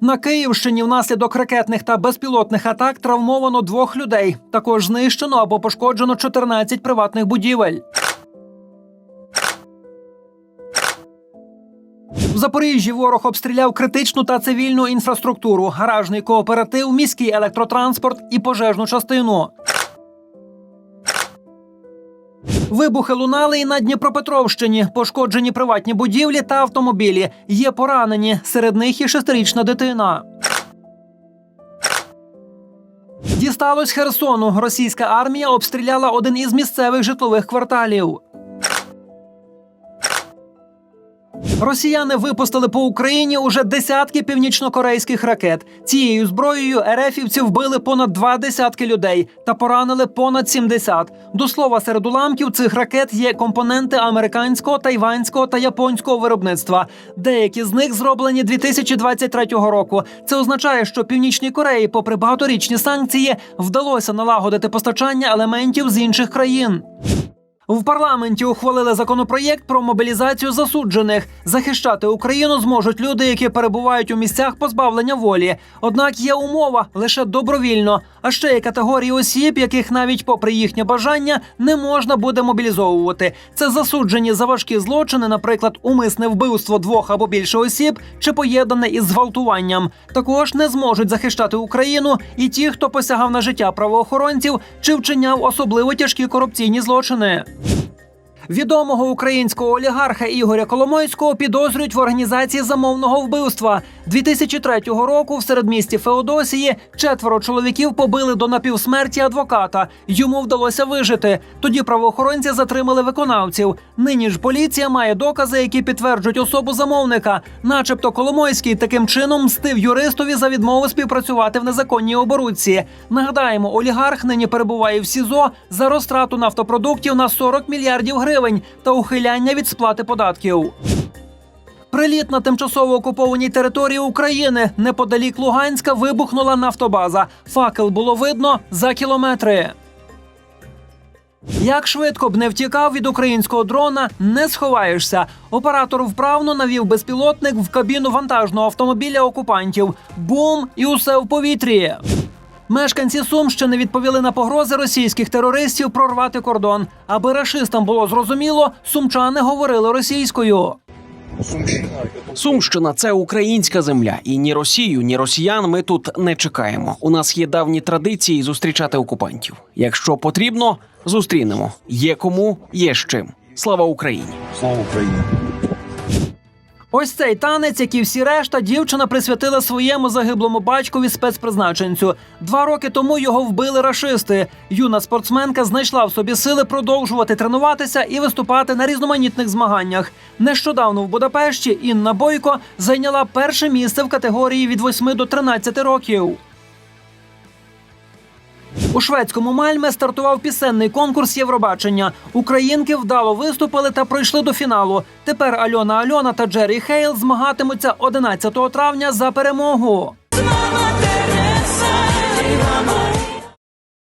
На Київщині внаслідок ракетних та безпілотних атак травмовано двох людей. Також знищено або пошкоджено 14 приватних будівель. В Запоріжжі ворог обстріляв критичну та цивільну інфраструктуру, гаражний кооператив, міський електротранспорт і пожежну частину. Вибухи лунали і на Дніпропетровщині. Пошкоджені приватні будівлі та автомобілі. Є поранені. Серед них і шестирічна дитина. Дісталось Херсону. Російська армія обстріляла один із місцевих житлових кварталів. Росіяни випустили по Україні уже десятки північнокорейських ракет. Цією зброєю РФівці вбили понад два десятки людей та поранили понад 70. До слова, серед уламків цих ракет є компоненти американського, тайванського та японського виробництва. Деякі з них зроблені 2023 року. Це означає, що Північній Кореї, попри багаторічні санкції, вдалося налагодити постачання елементів з інших країн. В парламенті ухвалили законопроєкт про мобілізацію засуджених. Захищати Україну зможуть люди, які перебувають у місцях позбавлення волі. Однак є умова лише добровільно. А ще є категорії осіб, яких навіть попри їхнє бажання не можна буде мобілізовувати. Це засуджені за важкі злочини, наприклад, умисне вбивство двох або більше осіб, чи поєднане із зґвалтуванням. Також не зможуть захищати Україну і ті, хто посягав на життя правоохоронців чи вчиняв особливо тяжкі корупційні злочини. Відомого українського олігарха Ігоря Коломойського підозрюють в організації замовного вбивства. 2003 року в середмісті Феодосії четверо чоловіків побили до напівсмерті адвоката. Йому вдалося вижити. Тоді правоохоронці затримали виконавців. Нині ж поліція має докази, які підтверджують особу замовника. Начебто Коломойський таким чином мстив юристові за відмову співпрацювати в незаконній оборудці. Нагадаємо, олігарх нині перебуває в СІЗО за розтрату нафтопродуктів на 40 мільярдів гривень та ухиляння від сплати податків. Приліт на тимчасово окупованій території України неподалік Луганська вибухнула нафтобаза. Факел було видно за кілометри. Як швидко б не втікав від українського дрона, не сховаєшся. Оператор вправно навів безпілотник в кабіну вантажного автомобіля окупантів. Бум! І усе в повітрі. Мешканці Сумщини відповіли на погрози російських терористів прорвати кордон. Аби рашистам було зрозуміло, сумчани говорили російською. Сумщина це українська земля, і ні Росію, ні росіян ми тут не чекаємо. У нас є давні традиції зустрічати окупантів. Якщо потрібно, зустрінемо. Є кому, є з чим. Слава Україні! Слава Україні! Ось цей танець, як і всі решта, дівчина присвятила своєму загиблому батькові спецпризначенцю. Два роки тому його вбили рашисти. Юна спортсменка знайшла в собі сили продовжувати тренуватися і виступати на різноманітних змаганнях. Нещодавно в Будапешті Інна Бойко зайняла перше місце в категорії від 8 до 13 років. У шведському Мальме стартував пісенний конкурс Євробачення. Українки вдало виступили та пройшли до фіналу. Тепер Альона Альона та Джері Хейл змагатимуться 11 травня за перемогу.